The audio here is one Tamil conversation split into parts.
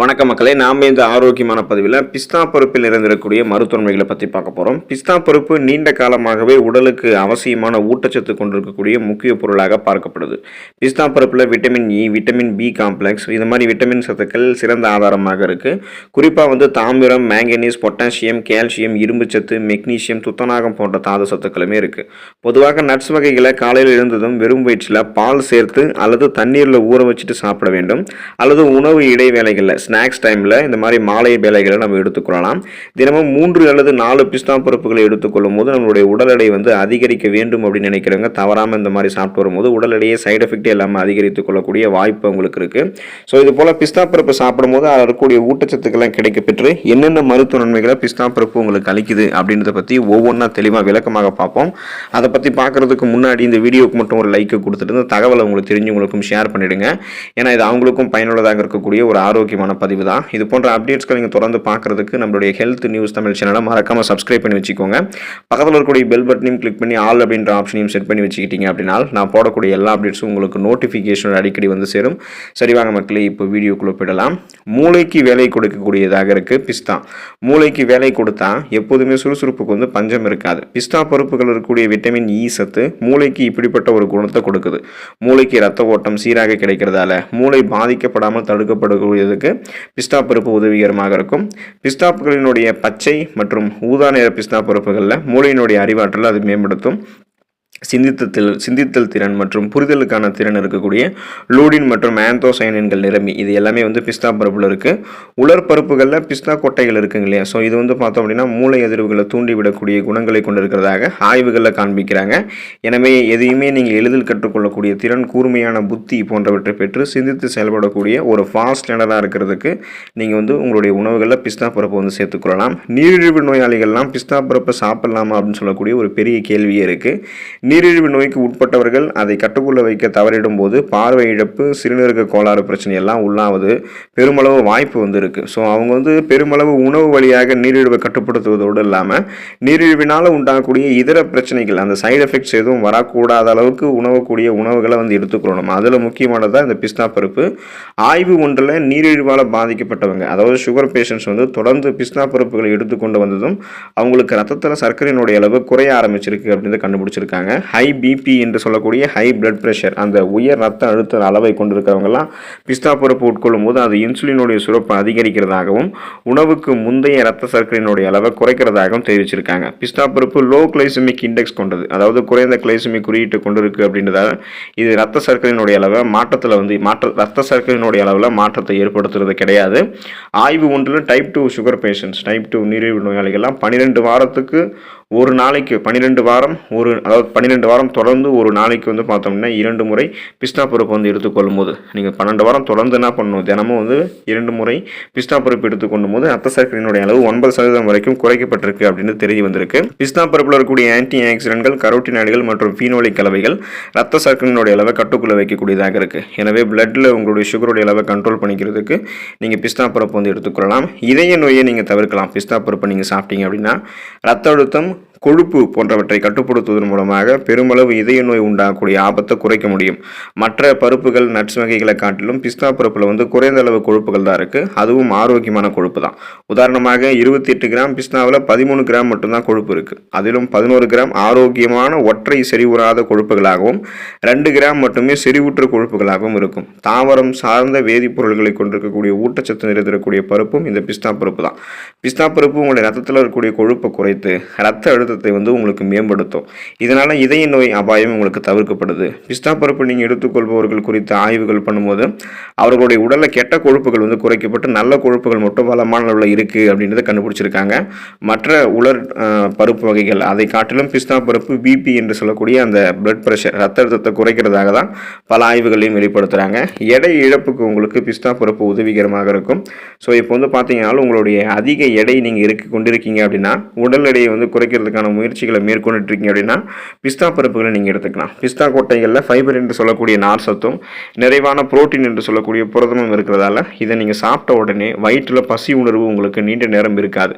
வணக்க மக்களே நாம் இந்த ஆரோக்கியமான பதிவில் பிஸ்தா பருப்பில் நிறைந்திருக்கக்கூடிய மருத்துவமைகளை பற்றி பார்க்க போகிறோம் பிஸ்தா பருப்பு நீண்ட காலமாகவே உடலுக்கு அவசியமான ஊட்டச்சத்து கொண்டிருக்கக்கூடிய முக்கிய பொருளாக பார்க்கப்படுது. பிஸ்தா பருப்பில் vitamin E vitamin B complex இது மாதிரி விட்டமின் சத்துக்கள் சிறந்த ஆதாரமாக இருக்குது குறிப்பாக வந்து தாமிரம் மேங்கனீஸ் பொட்டாசியம் கால்சியம் இரும்புச்சத்து மெக்னீசியம் துத்தநாகம் போன்ற தாது சத்துக்களுமே இருக்குது பொதுவாக நட்ஸ் வகைகளை காலையில் எழுந்ததும் வெறும் வயிற்றில் பால் சேர்த்து அல்லது தண்ணீரில் ஊற வச்சுட்டு சாப்பிட வேண்டும். அல்லது உணவு இடைவேளைகளில் ஸ்நாக்ஸ் டைமில் இந்த மாதிரி மாலை வேலைகளை நம்ம எடுத்துக்கொள்ளலாம் தினமும் மூன்று அல்லது நாலு பிஸ்தா பருப்புகளை எடுத்துக்கொள்ளும் போது நம்மளுடைய உடல் எடை வந்து அதிகரிக்க வேண்டும் அப்படின்னு நினைக்கிறவங்க தவறாமல் இந்த மாதிரி சாப்பிட்டு வரும்போது உடல் எடையை சைடு எஃபெக்டே இல்லாமல் அதிகரித்துக் கொள்ளக்கூடிய வாய்ப்பு உங்களுக்கு இருக்குது ஸோ இது போல் பிஸ்தா பருப்பு சாப்பிடும்போது அதில் இருக்கக்கூடிய ஊட்டச்சத்துக்கெல்லாம் கிடைக்கப்பெற்று என்னென்ன மருத்துவ நன்மைகளை பிஸ்தா பருப்பு உங்களுக்கு அளிக்குது அப்படின்றத பற்றி ஒவ்வொன்றா தெளிவாக விளக்கமாக பார்ப்போம். அதை பற்றி பார்க்குறதுக்கு முன்னாடி இந்த வீடியோக்கு மட்டும் ஒரு லைக்கை கொடுத்துட்டு இந்த தகவலை உங்களுக்கு தெரிஞ்சவங்களுக்கும் ஷேர் பண்ணிவிடுங்க ஏன்னா இது அவங்களுக்கும் பயனுள்ளதாக இருக்கக்கூடிய ஒரு ஆரோக்கியமான பதிவு தான். இது போன்ற அப்டேட்ஸ்களை நீங்கள் தொடர்ந்து பார்க்குறதுக்கு நம்மளுடைய ஹெல்த் நியூஸ் தமிழ் சேனலை மறக்காமல் சப்ஸ்கிரைப் பண்ணி வச்சுக்கோங்க. பக்கத்தில் இருக்கக்கூடிய பெல் பட்டனையும் கிளிக் பண்ணி ஆல் அப்படின்ற ஆப்ஷனையும் செட் பண்ணி வச்சுக்கிட்டீங்க அப்படின்னா நான் போடக்கூடிய எல்லா அப்டேட்ஸும் உங்களுக்கு நோட்டிஃபிகேஷன் அடிக்கடி வந்து சேரும். சரி வாங்க மக்களே இப்போ வீடியோக்குள்ளே போயிடலாம். மூளைக்கு வேலை கொடுக்கக்கூடியதாக இருக்குது பிஸ்தா. மூளைக்கு வேலை கொடுத்தா எப்போதுமே சுறுசுறுப்புக்கு வந்து பஞ்சம் இருக்காது. பிஸ்தா பருப்புகள் இருக்கக்கூடிய விட்டமின் இ e சத்து மூளைக்கு இப்படிப்பட்ட ஒரு குணத்தை கொடுக்குது. மூளைக்கு ரத்த ஓட்டம் சீராக கிடைக்கிறதால மூளை பாதிக்கப்படாமல் தடுக்கப்படக்கூடியதுக்கு பிஸ்தா பருப்பு உதவிகரமாக இருக்கும். பிஸ்தாப்புகளினுடைய பச்சை மற்றும் ஊதா நிற பிஸ்தா பருப்புகளில் மூளையினுடைய அறிவாற்றலை அது மேம்படுத்தும். சிந்தித்தல் சிந்தித்தல் திறன் மற்றும் புரிதலுக்கான திறன் இருக்கக்கூடிய லூடின் மற்றும் ஆந்தோசைனின்கள் நிரம்பி. இது எல்லாமே வந்து பிஸ்தா பருப்பில் இருக்குது உலர் பருப்புகளில் பிஸ்தா கொட்டைகள் இருக்குங்க இல்லையா? ஸோ இது வந்து பார்த்தோம் அப்படின்னா மூளை எதிர்வுகளை தூண்டிவிடக்கூடிய குணங்களை கொண்டிருக்கிறதாக ஆய்வுகளில் காண்பிக்கிறாங்க. எனவே எதையுமே நீங்கள் எளிதில் கற்றுக்கொள்ளக்கூடிய திறன் கூர்மையான புத்தி போன்றவற்றை பெற்று சிந்தித்து செயல்படக்கூடிய ஒரு ஃபாஸ்ட் லேனராக இருக்கிறதுக்கு நீங்கள் வந்து உங்களுடைய உணவுகளில் பிஸ்தா பருப்பு வந்து சேர்த்துக்கொள்ளலாம் நீரிழிவு நோயாளிகள்லாம் பிஸ்தா பருப்பை சாப்பிடலாமா அப்படின்னு சொல்லக்கூடிய ஒரு பெரிய கேள்வியே இருக்குது நீரிழிவு நோய்க்கு உட்பட்டவர்கள் அதை கட்டுக்குள்ள வைக்க தவறிடும் போது பார்வை இழப்பு சிறுநீரக கோளாறு பிரச்சனை எல்லாம் உள்ளாவது பெருமளவு வாய்ப்பு வந்து இருக்கு ஸோ அவங்க வந்து பெருமளவு உணவு வழியாக நீரிழிவை கட்டுப்படுத்துவதோடு இல்லாமல் நீரிழிவினால் உண்டாகக்கூடிய இதர பிரச்சனைகள் அந்த சைடு எஃபெக்ட்ஸ் எதுவும் வரக்கூடாத அளவுக்கு உணவக்கூடிய உணவுகளை வந்து எடுத்துக்கொள்ளணும். அதில் முக்கியமானதாக இந்த பிஸ்தா பருப்பு. ஆய்வு ஒன்றில் நீரிழிவால் பாதிக்கப்பட்டவங்க அதாவது சுகர் பேஷண்ட்ஸ் வந்து தொடர்ந்து பிஸ்தா பருப்புகளை எடுத்துக்கொண்டு வந்ததும் அவங்களுக்கு ரத்தத்தில் சர்க்கரையினுடைய அளவு குறைய ஆரம்பிச்சிருக்கு அப்படின்னு கண்டுபிடிச்சிருக்காங்க. ஹை பிபி என்று சொல்லக்கூடிய ஹை பிளட் ப்ரெஷர் அந்த உயர் ரத்த அழுத்த அளவை கொண்டிருக்கிறவங்கலாம் பிஸ்தா பருப்பு உட்கொள்ளும் போது அது இன்சுலினுடைய சுரப்பு அதிகரிக்கிறதாகவும் உணவுக்கு முந்தைய ரத்த சர்க்கரையினுடைய அளவை குறைக்கிறதாகவும் தெரிவிச்சிருக்காங்க. பிஸ்தா பருப்பு லோ கிளைசமிக் இண்டெக்ஸ் கொண்டது. அதாவது குறைந்த கிளைசமிக் குறியீட்டு கொண்டிருக்கு அப்படின்றதால இது ரத்த சர்க்கரையினுடைய அளவை மாற்றத்தில் வந்து மாற்ற ரத்த சர்க்கரையினுடைய அளவில் மாற்றத்தை ஏற்படுத்துறது கிடையாது. ஆய்வு ஒன்றில் type two sugar patients type two நீரிழிவு நோயாளிகள்லாம் பன்னிரெண்டு வாரத்துக்கு ஒரு நாளைக்கு பன்னிரெண்டு வாரம் ஒரு அதாவது பன்னிரெண்டு வாரம் தொடர்ந்து ஒரு நாளைக்கு வந்து பார்த்தோம்னா இரண்டு முறை பிஸ்தா பருப்பு வந்து எடுத்துக்கொள்ளும் போது நீங்கள் பன்னெண்டு வாரம் தொடர்ந்து என்ன பண்ணணும்? தினமும் வந்து இரண்டு முறை பிஸ்தா பருப்பு எடுத்துக்கொள்ளும் போது ரத்த சர்க்கரையினுடைய அளவு ஒன்பது சதவீதம் வரைக்கும் குறைக்கப்பட்டிருக்கு அப்படின்னு தெரிய வந்திருக்கு. பிஸ்தா பருப்பில் இருக்கக்கூடிய ஆன்டி ஆக்சிடென்ட்கள் கரோட்டினாய்டுகள் மற்றும் ஃபீனோலிக் கலவைகள் ரத்த சர்க்கரையினுடைய அளவை கட்டுக்குள்ளே வைக்கக்கூடியதாக இருக்குது எனவே பிளட்டில் உங்களுடைய சுகருடைய அளவை கண்ட்ரோல் பண்ணிக்கிறதுக்கு நீங்கள் பிஸ்தா பருப்பு வந்து எடுத்துக்கொள்ளலாம். இதய நோயை நீங்கள் தவிர்க்கலாம். பிஸ்தா பருப்பை நீங்கள் சாப்பிட்டீங்க அப்படின்னா ரத்த அழுத்தம் கொழுப்பு போன்றவற்றை கட்டுப்படுத்துவதன் மூலமாக பெருமளவு இதய நோய் உண்டாகக்கூடிய ஆபத்தை குறைக்க முடியும். மற்ற பருப்புகள் நட்ஸ் வகைகளை காட்டிலும் பிஸ்தா பருப்பில் வந்து குறைந்த அளவு கொழுப்புகள் தான் இருக்குது அதுவும் ஆரோக்கியமான கொழுப்பு தான். உதாரணமாக இருபத்தி எட்டு கிராம் பிஸ்தாவில் பதிமூணு கிராம் மட்டும்தான் கொழுப்பு இருக்குது அதிலும் பதினோரு கிராம் ஆரோக்கியமான ஒற்றை செறிவுறாத கொழுப்புகளாகவும் ரெண்டு கிராம் மட்டுமே செறிவுற்ற கொழுப்புகளாகவும் இருக்கும். தாவரம் சார்ந்த வேதிப்பொருள்களை கொண்டிருக்கக்கூடிய ஊட்டச்சத்து நிறைந்திருக்கக்கூடிய பருப்பும் இந்த பிஸ்தா பருப்பு தான். பிஸ்தா பருப்பு உங்களுடைய ரத்தத்தில் இருக்கக்கூடிய கொழுப்பை குறைத்து ரத்த அழு ரத்தத்தை வந்து உங்களுக்கு மேம்படுத்தும். இதனால் இதய நோய் அபாயம் உங்களுக்கு தவிர்க்கப்படுது. பிஸ்தா பருப்பு நீங்கள் எடுத்துக்கொள்பவர்கள் குறித்த ஆய்வுகள் பண்ணும்போது அவர்களுடைய உடலில் கெட்ட கொழுப்புகள் வந்து குறைக்கப்பட்டு நல்ல கொழுப்புகள் மட்டும் பலமான அளவில் இருக்குது அப்படின்றத கண்டுபிடிச்சிருக்காங்க. மற்ற உலர் பருப்பு வகைகள் அதை காட்டிலும் பிஸ்தா பருப்பு பிபி என்று சொல்லக்கூடிய அந்த பிளட் ப்ரெஷர் ரத்த அழுத்தத்தை குறைக்கிறதாக தான் பல ஆய்வுகளையும் வெளிப்படுத்துகிறாங்க எடை இழப்புக்கு உங்களுக்கு பிஸ்தா பருப்பு உதவிகரமாக இருக்கும். ஸோ இப்போ வந்து பார்த்தீங்கன்னா உங்களுடைய அதிக எடை நீங்கள் இருக்கு கொண்டிருக்கீங்க அப்படின்னா உடல் எடையை வந்து குறைக்கிறதுக்கு குறைக்கிறதுக்கான முயற்சிகளை மேற்கொண்டுட்டு இருக்கீங்க அப்படின்னா பிஸ்தா பருப்புகளை நீங்கள் எடுத்துக்கலாம். பிஸ்தா கொட்டைகளில் ஃபைபர் என்று சொல்லக்கூடிய நார் சத்தும் நிறைவான புரோட்டீன் என்று சொல்லக்கூடிய புரதமும் இருக்கிறதால இதை நீங்கள் சாப்பிட்ட உடனே வயிற்றில் பசி உணர்வு உங்களுக்கு நீண்ட நேரம் இருக்காது.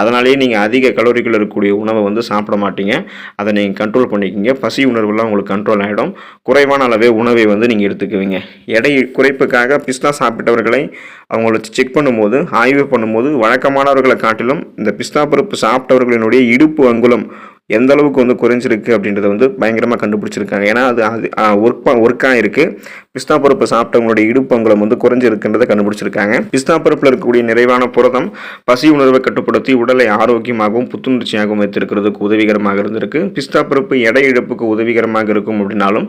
அதனாலேயே நீங்கள் அதிக கலோரிகள் இருக்கக்கூடிய உணவை வந்து சாப்பிட மாட்டீங்க. அதை நீங்கள் கண்ட்ரோல் பண்ணிக்கிங்க. பசி உணர்வுலாம் உங்களுக்கு கண்ட்ரோல் ஆகிடும் குறைவான அளவே உணவை வந்து நீங்கள் எடுத்துக்குவீங்க. எடை குறைப்புக்காக பிஸ்தா சாப்பிட்டவர்களை அவங்கள செக் பண்ணும்போது ஆய்வு பண்ணும்போது வழக்கமானவர்களை காட்டிலும் இந்த பிஸ்தா பருப்பு சாப்பிட்டவர்களினுடைய இடுப்பு அங்குலம் எந்த அளவுக்கு வந்து குறைஞ்சிருக்கு அப்படின்றத வந்து பயங்கரமாக கண்டுபிடிச்சிருக்காங்க. ஏன்னா அது அது ஒர்க் ஒர்க்காக இருக்குது பிஸ்தா பருப்பு சாப்பிட்டவங்களுடைய இடுப்பங்குளம் வந்து குறைஞ்சிருக்கின்றதை கண்டுபிடிச்சிருக்காங்க. பிஸ்தா பருப்பில் இருக்கக்கூடிய நிறைவான புரதம் பசி உணர்வை கட்டுப்படுத்தி உடலை ஆரோக்கியமாகவும் புத்துணர்ச்சியாகவும் வைத்திருக்கிறதுக்கு உதவிகரமாக இருந்திருக்கு. பிஸ்தா பருப்பு எடை இழப்புக்கு உதவிகரமாக இருக்கும் அப்படின்னாலும்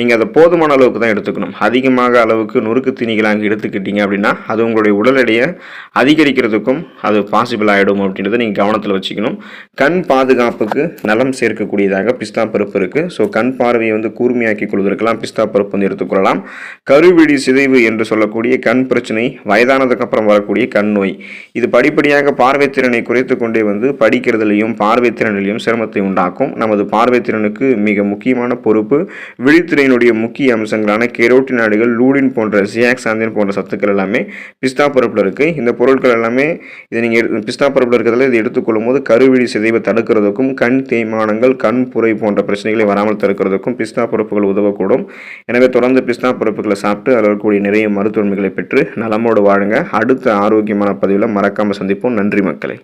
நீங்கள் அதை போதுமான அளவுக்கு தான் எடுத்துக்கணும். அதிகமாக அளவுக்கு நொறுக்கு தீனிகளாக எடுத்துக்கிட்டீங்க அப்படின்னா அது உங்களுடைய உடல் எடையை அதிகரிக்கிறதுக்கும் அது பாசிபிள் ஆகிடும் அப்படின்றத நீங்கள் கவனத்தில் வச்சுக்கணும். கண் பாதுகாப்புக்கு நலம் சேர்க்கக்கூடியதாக பிஸ்தா பருப்பு இருக்குது ஸோ கண் பார்வையை வந்து கூர்மையாக்கி கொள்வதற்கெல்லாம் பிஸ்தா பருப்பு வந்து எடுத்துக்கொள்ளலாம் கருவிழி சிதைவு என்று சொல்லக்கூடிய கண் பிரச்சனை வயதானதுக்கு அப்புறம் வரக்கூடிய கண் நோய். இது படிப்படியாக பார்வைத்திறனை குறைத்து கொண்டே வந்து படிக்கிறதுலையும் பார்வைத்திறனிலையும் சிரமத்தை உண்டாக்கும். நமது பார்வைத்திறனுக்கு மிக முக்கியமான பொறுப்பு. விழித்திரையினுடைய முக்கிய அம்சங்களான கெரோட்டினாடுகள் லூடின் போன்ற சியாக்சாந்தின் போன்ற சத்துக்கள் எல்லாமே பிஸ்தா பருப்பில் இருக்குது இந்த பொருட்கள் எல்லாமே இதை நீங்கள் பிஸ்தா பருப்பில் இருக்கிறதுல இதை எடுத்துக்கொள்ளும் போது கருவிழி சிதைவை தடுக்கிறதுக்கும் கண் தேய்மானங்கள் கண் புரை போன்ற பிரச்சனைகளை வராமல் தடுக்கிறதுக்கும் பிஸ்தா பருப்புகள் உதவக்கூடும். எனவே தொடர்ந்து பிஸ்தா பருப்புகளை சாப்பிட்டு அதில் இருக்கக்கூடிய நிறைய மருத்துவமைகளை பெற்று நலமோடு வாழுங்க. அடுத்த ஆரோக்கியமான பதிவில் மறக்காமல் சந்திப்போம். நன்றி மக்களை.